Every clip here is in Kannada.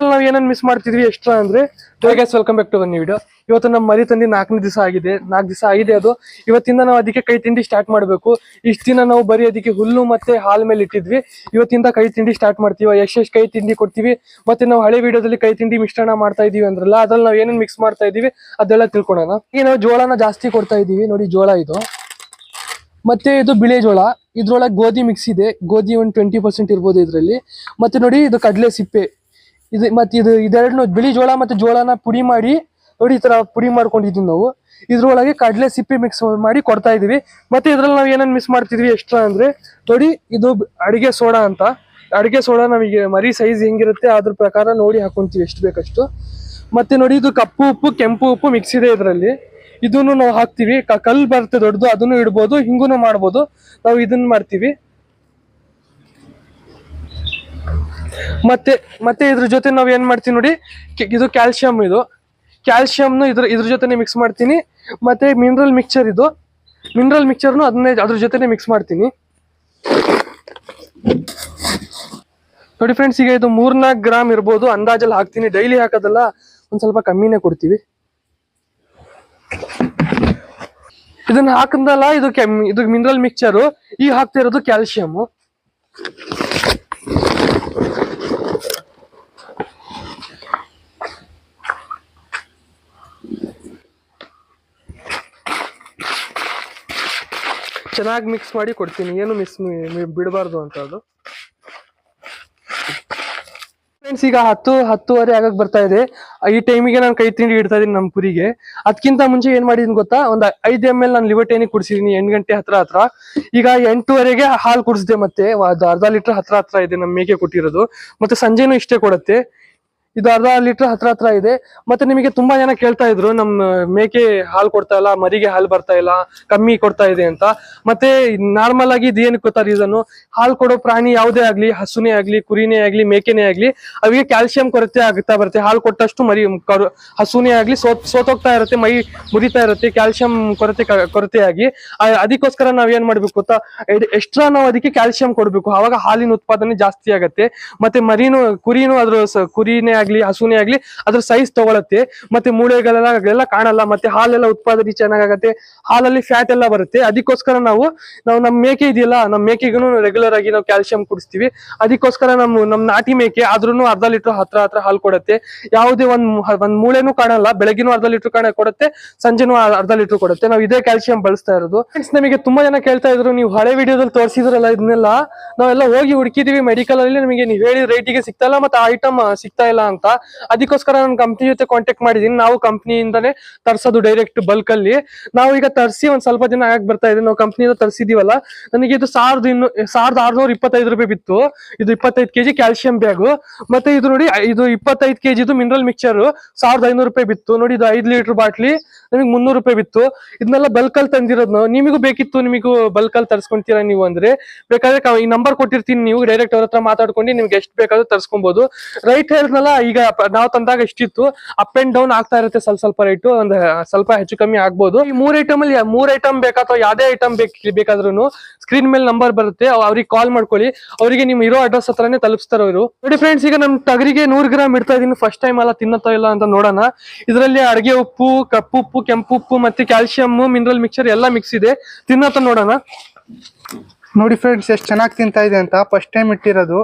ನಾವ್ ಏನನ್ನ ಮಿಸ್ ಮಾಡ್ತಿದ್ವಿ ಎಕ್ಸ್ಟ್ರಾ ಅಂದ್ರೆ ಗೈಸ್ ವೆಲ್ಕಮ್ ಬ್ಯಾಕ್ ಟು ಬನ್ನಿ ವಿಡಿಯೋ ಇವತ್ತು ನಮ್ಮ ಮರಿ ತಂದಿ ನಾಲ್ಕನೇ ದಿವಸ ಆಗಿದೆ. ನಾಲ್ಕು ದಿವಸ ಆಗಿದೆ ಅದು. ಇವತ್ತಿಂದ ನಾವು ಅದಕ್ಕೆ ಕೈ ತಿಂಡಿ ಸ್ಟಾರ್ಟ್ ಮಾಡಬೇಕು. ಇಷ್ಟು ದಿನ ನಾವು ಬರೀ ಅದಕ್ಕೆ ಹುಲ್ಲು ಮತ್ತೆ ಹಾಲ್ ಮೇಲೆ ಇಟ್ಟಿದ್ವಿ. ಇವತ್ತಿಂದ ಕೈ ತಿಂಡಿ ಸ್ಟಾರ್ಟ್ ಮಾಡ್ತೀವಿ. ಎಷ್ಟೆಷ್ಟು ಕೈ ತಿಂಡಿ ಕೊಡ್ತೀವಿ. ಮತ್ತೆ ನಾವು ಹಳೆ ವಿಡಿಯೋದಲ್ಲಿ ಕೈ ತಿಂಡಿ ಮಿಶ್ರಣ ಮಾಡ್ತಾ ಇದೀವಿ ಅಂದ್ರಲ್ಲ, ಅದ್ರಲ್ಲಿ ನಾವು ಏನೇನು ಮಿಕ್ಸ್ ಮಾಡ್ತಾ ಇದೀವಿ ಅದೆಲ್ಲ ತಿಳ್ಕೊಳೋಣ. ಈಗ ನಾವು ಜೋಳನ ಜಾಸ್ತಿ ಕೊಡ್ತಾ ಇದೀವಿ ನೋಡಿ ಜೋಳ ಇದು. ಮತ್ತೆ ಇದು ಬಿಳೆ ಜೋಳ. ಇದ್ರೊಳಗೆ ಗೋಧಿ ಮಿಕ್ಸ್ ಇದೆ. ಗೋಧಿ ಒಂದು ಟ್ವೆಂಟಿ ಪರ್ಸೆಂಟ್ ಇರ್ಬೋದು ಇದರಲ್ಲಿ. ಮತ್ತೆ ನೋಡಿ ಇದು ಕಡಲೆ ಸಿಪ್ಪೆ. ಇದು ಮತ್ತೆ ಇದು ಇದೆರಡನ್ನು ಬಿಳಿ ಜೋಳ ಮತ್ತೆ ಜೋಳನ ಪುಡಿ ಮಾಡಿ, ನೋಡಿ ಈ ತರ ಪುಡಿ ಮಾಡ್ಕೊಂಡಿದ್ವಿ ನಾವು. ಇದ್ರೊಳಗೆ ಕಡಲೆ ಸಿಪ್ಪೆ ಮಿಕ್ಸ್ ಮಾಡಿ ಕೊಡ್ತಾ ಇದೀವಿ. ಮತ್ತೆ ಇದ್ರಲ್ಲಿ ನಾವು ಏನನ್ನ ಮಿಸ್ ಮಾಡ್ತಿದ್ವಿ ಎಕ್ಸ್ಟ್ರಾ ಅಂದ್ರೆ, ನೋಡಿ ಇದು ಅಡಿಗೆ ಸೋಡಾ ಅಂತ. ಅಡಿಗೆ ಸೋಡಾ ನಮಗೆ ಮರಿ ಸೈಜ್ ಹೆಂಗಿರುತ್ತೆ ಅದ್ರ ಪ್ರಕಾರ ನೋಡಿ ಹಾಕೊಂತೀವಿ ಎಷ್ಟು ಬೇಕಷ್ಟು. ಮತ್ತೆ ನೋಡಿ ಇದು ಕಪ್ಪು ಉಪ್ಪು, ಕೆಂಪು ಉಪ್ಪು ಮಿಕ್ಸ್ ಇದೆ ಇದರಲ್ಲಿ. ಇದನ್ನು ನಾವು ಹಾಕ್ತಿವಿ. ಕಲ್ಲು ಬರುತ್ತೆ ದೊಡ್ಡದು, ಅದನ್ನು ಇಡ್ಬೋದು ಹಿಂಗೂ ಮಾಡ್ಬೋದು. ನಾವು ಇದನ್ನ ಮಾಡ್ತೀವಿ. ಮತ್ತೆ ಮತ್ತೆ ಇದ್ರ ಜೊತೆ ನಾವು ಏನ್ ಮಾಡ್ತೀವಿ ನೋಡಿ ಇದು ಕ್ಯಾಲ್ಸಿಯಂ ಇದು. ಕ್ಯಾಲ್ಸಿಯಂನು ಇದ್ರ ಇದ್ರ ಜೊತೆನೆ ಮಿಕ್ಸ್ ಮಾಡ್ತೀನಿ. ಮತ್ತೆ ಮಿನರಲ್ ಮಿಕ್ಚರ್ ಇದು. ಮಿನರಲ್ ಮಿಕ್ಚರ್ನು ಅದನ್ನೇ ಅದ್ರ ಜೊತೆನೆ ಮಿಕ್ಸ್ ಮಾಡ್ತೀನಿ. ನೋಡಿ ಫ್ರೆಂಡ್ಸ್ ಈಗ ಇದು ಮೂರ್ನಾಲ್ಕು ಗ್ರಾಮ್ ಇರ್ಬೋದು. ಅಂದಾಜಲ್ಲಿ ಹಾಕ್ತೀನಿ. ಡೈಲಿ ಹಾಕೋದಲ್ಲ ಒಂದ್ ಸ್ವಲ್ಪ ಕಮ್ಮಿನೇ ಕೊಡ್ತೀವಿ. ಇದನ್ನ ಹಾಕಂದಲ್ಲ, ಇದು ಇದು ಮಿನರಲ್ ಮಿಕ್ಚರು ಈಗ ಹಾಕ್ತಿರೋದು ಇರೋದು ಚೆನ್ನಾಗಿ ಮಿಕ್ಸ್ ಮಾಡಿ ಕೊಡ್ತೀನಿ. ಏನು ಮಿಸ್ ಬಿಡಬಾರ್ದು ಅಂತ ಅದು. ಫ್ರೆಂಡ್ಸ್ ಈಗ ಹತ್ತು, ಹತ್ತುವರೆ ಆಗಕ್ ಬರ್ತಾ ಇದೆ. ಈ ಟೈಮಿಗೆ ನಾನು ಕೈ ತಿಂಡಿ ಇಡ್ತಾ ಇದೀನಿ ನಮ್ಮ ಕುರಿಗೆ ಅದಕ್ಕಿಂತ ಮುಂಚೆ ಏನ್ ಮಾಡಿದೀನಿ ಗೊತ್ತಾ? ಒಂದ್ ಐದು ಎಂ ಎಲ್ ನಾನು ಲಿವರ್ಟೇನಿ ಕುಡಿಸಿದೀನಿ ಎಂಟು ಗಂಟೆ ಹತ್ರ ಹತ್ರ. ಈಗ ಎಂಟುವರೆಗೆ ಹಾಲು ಕುಡಿಸಿದೆ ಮತ್ತೆ. ಅರ್ಧ ಲೀಟರ್ ಹತ್ರ ಹತ್ರ ಇದೆ ನಮ್ಮ ಮೇಕೆ ಕೊಟ್ಟಿರೋದು. ಮತ್ತೆ ಸಂಜೆನೂ ಇಷ್ಟೇ ಕೊಡುತ್ತೆ. ಇದು ಅರ್ಧ ಲೀಟರ್ ಹತ್ರ ಹತ್ರ ಇದೆ. ಮತ್ತೆ ನಿಮಗೆ ತುಂಬಾ ಜನ ಕೇಳ್ತಾ ಇದ್ರು ನಮ್ಮ ಮೇಕೆ ಹಾಲು ಕೊಡ್ತಾ ಇಲ್ಲ, ಮರಿಗೆ ಹಾಲು ಬರ್ತಾ ಇಲ್ಲ, ಕಮ್ಮಿ ಕೊಡ್ತಾ ಇದೆ ಅಂತ. ಮತ್ತೆ ನಾರ್ಮಲ್ ಆಗಿ ಇದು ಏನಕ್ಕೆ ಗೊತ್ತಾ ರೀಸನ್ ಹಾಲು ಕೊಡೋ ಪ್ರಾಣಿ ಯಾವುದೇ ಆಗ್ಲಿ, ಹಸುನೇ ಆಗ್ಲಿ, ಕುರಿನೇ ಆಗ್ಲಿ, ಮೇಕೆನೇ ಆಗ್ಲಿ ಅವಿಗೆ ಕ್ಯಾಲ್ಸಿಯಂ ಕೊರತೆ ಆಗುತ್ತಾ ಬರುತ್ತೆ. ಹಾಲು ಕೊಟ್ಟಷ್ಟು ಮರಿ ಹಸುನೇ ಆಗ್ಲಿ ಸೋತ್, ಸೋತೋಗ್ತಾ ಇರುತ್ತೆ, ಮೈ ಮುರಿತಾ ಇರುತ್ತೆ ಕ್ಯಾಲ್ಸಿಯಂ ಕೊರತೆ ಕೊರತೆ ಆಗಿ ಅದಕ್ಕೋಸ್ಕರ ನಾವ್ ಏನ್ ಮಾಡ್ಬೇಕು ಗೊತ್ತಾ? ಎಕ್ಸ್ಟ್ರಾ ನಾವು ಅದಕ್ಕೆ ಕ್ಯಾಲ್ಸಿಯಂ ಕೊಡ್ಬೇಕು. ಅವಾಗ ಹಾಲಿನ ಉತ್ಪಾದನೆ ಜಾಸ್ತಿ ಆಗತ್ತೆ. ಮತ್ತೆ ಮರಿನೂ, ಕುರಿನೂ ಅದ್ರ ಕುರಿನೇ ಆಗ್ಲಿ, ಹಸುನೇ ಆಗ್ಲಿ, ಅದ್ರ ಸೈಜ್ ತಗೊಳತ್ತೆ. ಮತ್ತೆ ಮೂಳೆಗಳೆಲ್ಲ ಕಾಣಲ್ಲ, ಮತ್ತೆ ಹಾಲೆಲ್ಲ ಉತ್ಪಾದನೆ ಚೆನ್ನಾಗಾಗತ್ತೆ. ಹಾಲಲ್ಲಿ ಫ್ಯಾಟ್ ಎಲ್ಲ ಬರುತ್ತೆ. ಅದಕ್ಕೋಸ್ಕರ ನಾವು ನಾವು ನಮ್ಮ ಮೇಕೆ ಇದೆಯಲ್ಲ ನಮ್ಮ ಮೇಕೆಗೂ ರೆಗ್ಯುಲರ್ ಆಗಿ ನಾವು ಕ್ಯಾಲ್ಸಿಯಂ ಕುಡಿಸ್ತೀವಿ. ಅದಕ್ಕೋಸ್ಕರ ನಮ್ಮ ನಮ್ಮ ನಾಟಿ ಮೇಕೆ ಆದ್ರೂ ಅರ್ಧ ಲೀಟರ್ ಹತ್ರ ಹತ್ರ ಹಾಲು ಕೊಡುತ್ತೆ. ಯಾವುದೇ ಒಂದ್ ಒಂದ್ ಮೂಳೆನೂ ಕಾಣಲ್ಲ, ಬೆಳಗ್ಗೆನೂ ಅರ್ಧ ಲೀಟರ್ ಕಾಣ, ಕೊಡುತ್ತೆ, ಸಂಜೆನೂ ಅರ್ಧ ಲೀಟರ್ ಕೊಡುತ್ತೆ. ನಾವು ಇದೇ ಕ್ಯಾಲ್ಸಿಯಂ ಬಳಸ್ತಾ ಇರೋದು. ಫ್ರೆಂಡ್ಸ್ ನಮಗೆ ತುಂಬಾ ಜನ ಕೇಳ್ತಾ ಇದ್ರು, ನೀವು ಹಳೆ ವಿಡಿಯೋದಲ್ಲಿ ತೋರಿಸಿದ್ರಲ್ಲ ಇದನ್ನೆಲ್ಲ, ನಾವೆಲ್ಲ ಹೋಗಿ ಹುಡುಕಿದೀವಿ ಮೆಡಿಕಲ್ ಅಲ್ಲಿ ನಮಗೆ ನೀವು ಹೇಳಿದ ರೇಟಿಗೆ ಸಿಗ್ತಾ ಇಲ್ಲ, ಮತ್ತೆ ಐಟಮ್ ಸಿಗ್ತಾ ಇಲ್ಲ ಅಂತ. ಅದಕ್ಕೋಸ್ಕರ ನಾನು ಕಂಪ್ನಿ ಜೊತೆ ಕಾಂಟ್ಯಾಕ್ಟ್ ಮಾಡಿದೀನಿ. ನಾವು ಕಂಪ್ನಿಯಿಂದಾನೇ ತರ್ಸೋದು ಡೈರೆಕ್ಟ್ ಬಲ್ಕ್ ಅಲ್ಲಿ. ನಾವು ಈಗ ತರಿಸಿ ಒಂದ್ ಸ್ವಲ್ಪ ದಿನ ಆಗಿ ಬರ್ತಾ ಇದೆ. ನಾವು ಕಂಪ್ನಿಯಿಂದ ತರಿಸಿದೀವಲ್ಲ? ನನಗೆ ಇದು ಸಾವಿರದ ಇನ್ನು ಸಾವಿರದ ಆರ್ನೂರ ಇಪ್ಪತ್ತೈದು ರೂಪಾಯಿ ಬಿತ್ತು. ಇದು ಇಪ್ಪತ್ತೈದು ಕೆಜಿ ಕ್ಯಾಲ್ಸಿಯಂ ಬ್ಯಾಗು ಮತ್ತೆ ಇದು ನೋಡಿ, ಇದು ಇಪ್ಪತ್ತೈದು ಕೆಜಿ ಇದು ಮಿನರಲ್ ಮಿಕ್ಚರ್ ಸಾವಿರದ ಐನೂರು ರೂಪಾಯಿ ಬಿತ್ತು. ನೋಡಿ, ಇದು ಐದು ಲೀಟರ್ ಬಾಟ್ಲಿ. ನಿಮಗೆ ಮುನ್ನೂರು ರೂಪಾಯಿ ಬಿತ್ತು. ಇದನ್ನೆಲ್ಲ ಬಲ್ಕ್ ಅಲ್ಲಿ ತಂದಿರೋದು ನಿಮಗೂ ಬೇಕಿತ್ತು, ನಿಮಗೂ ಬಲ್ಕ್ ಅಲ್ಲಿ ತರ್ಸ್ಕೊಂತೀರಾ ನೀವು ಅಂದ್ರೆ? ಬೇಕಾದ್ರೆ ಈ ನಂಬರ್ ಕೊಟ್ಟಿರ್ತೀನಿ ನೀವು. ಡೈರೆಕ್ಟ್ ಅವ್ರ ಹತ್ರ ಮಾತಾಡ್ಕೊಂಡು ನಿಮ್ಗೆ ಎಷ್ಟು ಬೇಕಾದ್ರೂ ತರ್ಸ್ಕೊಬಹುದು ರೈಟ್ ಹೇಳಿದ್ನಲ್ಲ ಈಗ ನಾವು ತಂದಾಗ ಇಷ್ಟಿತ್ತು. ಅಪ್ ಅಂಡ್ ಡೌನ್ ಆಗ್ತಾ ಇರುತ್ತೆ ಸ್ವಲ್ಪ ಸ್ವಲ್ಪ ರೇಟು ಒಂದ್ ಸ್ವಲ್ಪ ಹೆಚ್ಚು ಕಮ್ಮಿ ಆಗ್ಬೋದು. ಈ ಮೂರ್ ಐಟಮ್ ಅಲ್ಲಿ, ಮೂರ್ ಐಟಮ್ ಬೇಕಾ ಅಥವಾ ಯಾವ್ದೇ ಐಟಮ್ ಬೇಕು ಬೇಕಾದ್ರೂ ಸ್ಕ್ರೀನ್ ಮೇಲೆ ನಂಬರ್ ಬರುತ್ತೆ. ಅವ್- ಅವ್ರಿಗೆ ಕಾಲ್ ಮಾಡ್ಕೊಳ್ಳಿ. ಅವರಿಗೆ ನಿಮ್ ಇರೋ ಅಡ್ರೆಸ್ ಹತ್ರನೇ ತಲುಪಿಸ್ತಾರೆ ಅವರು. ನೋಡಿ ಫ್ರೆಂಡ್ಸ್ ಈಗ ನಮ್ ಟಗರಿಗೆ ನೂರ್ ಗ್ರಾಮ್ ಇಡ್ತಾ ಇದೀನಿ. ಫಸ್ಟ್ ಟೈಮ್ ಅಲ್ಲ, ತಿನ್ನತ್ತೋ ಇಲ್ಲ ಅಂತ ನೋಡೋಣ. ಇದರಲ್ಲಿ ಅಡಿಗೆ ಉಪ್ಪು, ಕಪ್ಪು ಉಪ್ಪು, ಕೆಂಪು ಉಪ್ಪು, ಮತ್ತೆ ಕ್ಯಾಲ್ಸಿಯಂ ಮಿನರಲ್ ಮಿಕ್ಸರ್ ಎಲ್ಲ ಮಿಕ್ಸ್ ಇದೆ. ತಿನ್ನತ್ತ ನೋಡೋಣ. ನೋಡಿ ಫ್ರೆಂಡ್ಸ್ ಎಷ್ಟು ಚೆನ್ನಾಗಿ ತಿಂತಾ ಇದೆ ಅಂತ ಫಸ್ಟ್ ಟೈಮ್ ಇಟ್ಟಿರೋದು.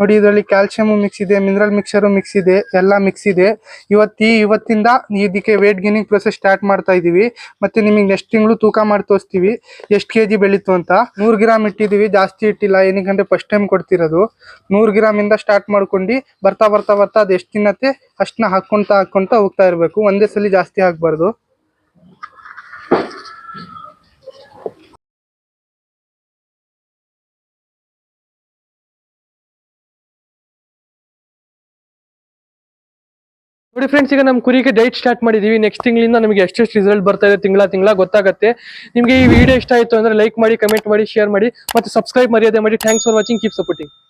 ನೋಡಿ ಇದರಲ್ಲಿ ಕ್ಯಾಲ್ಸಿಯಂ ಮಿಕ್ಸ್ ಇದೆ ಮಿನರಲ್ ಮಿಕ್ಸರು ಮಿಕ್ಸ್ ಇದೆ, ಎಲ್ಲ ಮಿಕ್ಸ್ ಇದೆ. ಇವತ್ತು ಈ ಇವತ್ತಿಂದ ಇದಕ್ಕೆ ವೇಟ್ ಗೇನಿಂಗ್ ಪ್ರೊಸೆಸ್ ಸ್ಟಾರ್ಟ್ ಮಾಡ್ತಾ ಇದ್ದೀವಿ ಮತ್ತೆ ನಿಮಗೆ ನೆಕ್ಸ್ಟ್ ತಿಂಗಳು ತೂಕ ಮಾಡಿ ತೋರಿಸ್ತೀವಿ. ಎಷ್ಟು ಕೆ ಜಿ ಬೆಳೀತು ಅಂತ. ನೂರು ಗ್ರಾಮ್ ಇಟ್ಟಿದ್ದೀವಿ ಜಾಸ್ತಿ ಇಟ್ಟಿಲ್ಲ. ಏನಕ್ಕಂದ್ರೆ ಫಸ್ಟ್ ಟೈಮ್ ಕೊಡ್ತಿರೋದು. ನೂರು ಗ್ರಾಮಿಂದ ಸ್ಟಾರ್ಟ್ ಮಾಡ್ಕೊಂಡು ಬರ್ತಾ ಬರ್ತಾ ಬರ್ತಾ ಅದು ಎಷ್ಟು ತಿನ್ನತ್ತೆ ಅಷ್ಟನ್ನ ಹಾಕ್ಕೊಂತ ಹಾಕ್ಕೊಂತ ಹೋಗ್ತಾ ಇರಬೇಕು. ಒಂದೇ ಸಲ ಜಾಸ್ತಿ ಹಾಕ್ಬಾರ್ದು ನೋಡಿ ಫ್ರೆಂಡ್ಸ್ ಈಗ ನಮ್ಮ ಕುರಿಗೆ ಡೈಟ್ ಸ್ಟಾರ್ಟ್ ಮಾಡಿದೀವಿ. ನೆಕ್ಸ್ಟ್ ತಿಂಗಳಿಂದ ನಮಗೆ ಎಷ್ಟೆಷ್ಟು ರಿಸಲ್ಟ್ ಬರ್ತಾ ಇದೆ ತಿಂಗಳ ತಿಂಗಳ ಗೊತ್ತಾಗುತ್ತೆ. ನಿಮಗೆ ಈ ವಿಡಿಯೋ ಇಷ್ಟ ಆಯಿತು ಅಂದ್ರೆ ಲೈಕ್ ಮಾಡಿ ಕಮೆಂಟ್ ಮಾಡಿ ಶೇರ್ ಮಾಡಿ, ಮತ್ತೆ ಸಬ್ಸ್ಕ್ರೈಬ್ ಮರ್ಯಾದೆ ಮಾಡಿ. Thanks for watching keep supporting